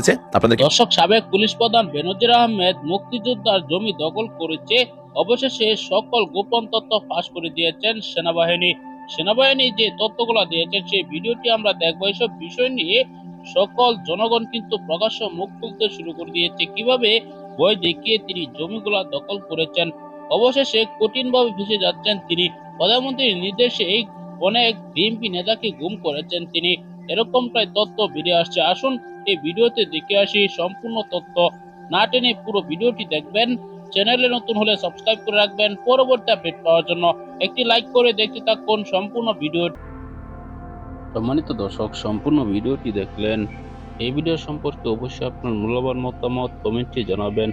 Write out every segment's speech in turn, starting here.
হয়েছে? আপনাদেরকে দর্শক, সাবেক পুলিশ প্রধান বেনজির আহমেদ মুক্তিযোদ্ধার জমি দখল করেছে। অবশেষে সকল গোপন তথ্য ফাঁস করে দিয়েছেন সেনাবাহিনী। সেনাবাহিনী যে তথ্যগুলো দিয়েছেন, সেই ভিডিওটি আমরা দেখব। এসব বিষয় নিয়ে সকল জনগণ কিন্তু প্রকাশ্য মুখ খুলতে শুরু করে দিয়েছে। কীভাবে? বই দেখিয়ে তিনি জমিগুলা দখল করেছেন। অবশেষে কঠিনভাবে ভেসে যাচ্ছেন তিনি। প্রধানমন্ত্রীর নির্দেশে অনেক বিএনপি নেতাকে গুম করেছেন তিনি। এরকমটাই তথ্য বেরিয়ে আসছে। আসুন এই ভিডিওতে দেখে আসি সম্পূর্ণ তথ্য। না টেনে পুরো ভিডিওটি দেখবেন, চ্যানেলে নতুন হলে সাবস্ক্রাইব করে রাখবেন, পরবর্তী আপডেট পাওয়ার জন্য একটি লাইক করে দেখতে থাকুন সম্পূর্ণ ভিডিও। সম্মানিত দর্শক, সম্পূর্ণ ভিডিওটি দেখলেন, এই ভিডিও সম্পর্কে অবশ্যই আপনার মূল্যবান মতামত কমেন্টে জানাবেন।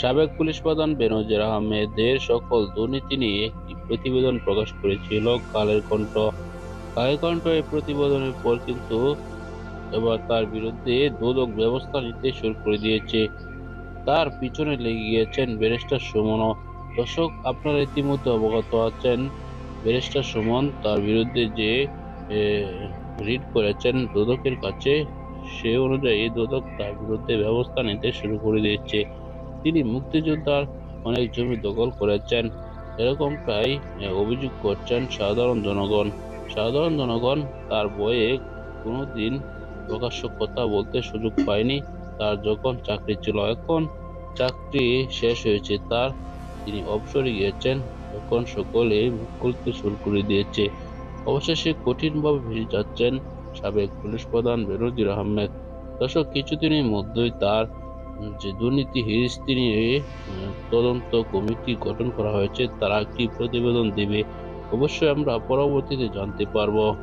সাবেক পুলিশ প্রধান বেনজির আহমেদের সকল দুর্নীতি নিয়ে একটি প্রতিবেদন প্রকাশ করেছিল কালের কণ্ঠ। কালের কণ্ঠ এই প্রতিবেদনের পর কিন্তু এবার তার বিরুদ্ধে দোদক ব্যবস্থা নিতে শুরু করে দিয়েছে। তার পিছনে লেগে গিয়েছেন ব্যারিস্টার সুমনও দর্শক আপনারা ইতিমধ্যে অবগত আছেন ব্যারিস্টার সুমন তার বিরুদ্ধে যে রিড করেছেন দোদকের কাছে সে অনুযায়ী দোদক তার বিরুদ্ধে ব্যবস্থা নিতে শুরু করে দিয়েছে। তিনি মুক্তিযোদ্ধার অনেক জমি দখল করেছেন। এরকমটাই আহ, অভিযোগ করছেন সাধারণ জনগণ। সাধারণ জনগণ তার বইয়ে কোনোদিন প্রকাশ্য কথা বলতে সুযোগ পায়নি। তার যখন চাকরি ছিল, এখন চাকরি শেষ হয়েছে, তার তিনি অবসরে গিয়েছেন। এখন সকলে মুখ খুলতে শুরু করে দিয়েছে। অবশেষে কঠিনভাবে ভেসে যাচ্ছেন সাবেক পুলিশ প্রধান বেনজির আহমেদ। দর্শক, কিছুদিনের মধ্যেই তার যে দুর্নীতি হিরিস্তি নিয়ে তদন্ত কমিটি গঠন করা হয়েছে, তারা একটি প্রতিবেদন দেবে? অবশ্যই আমরা পরবর্তীতে জানতে পারব।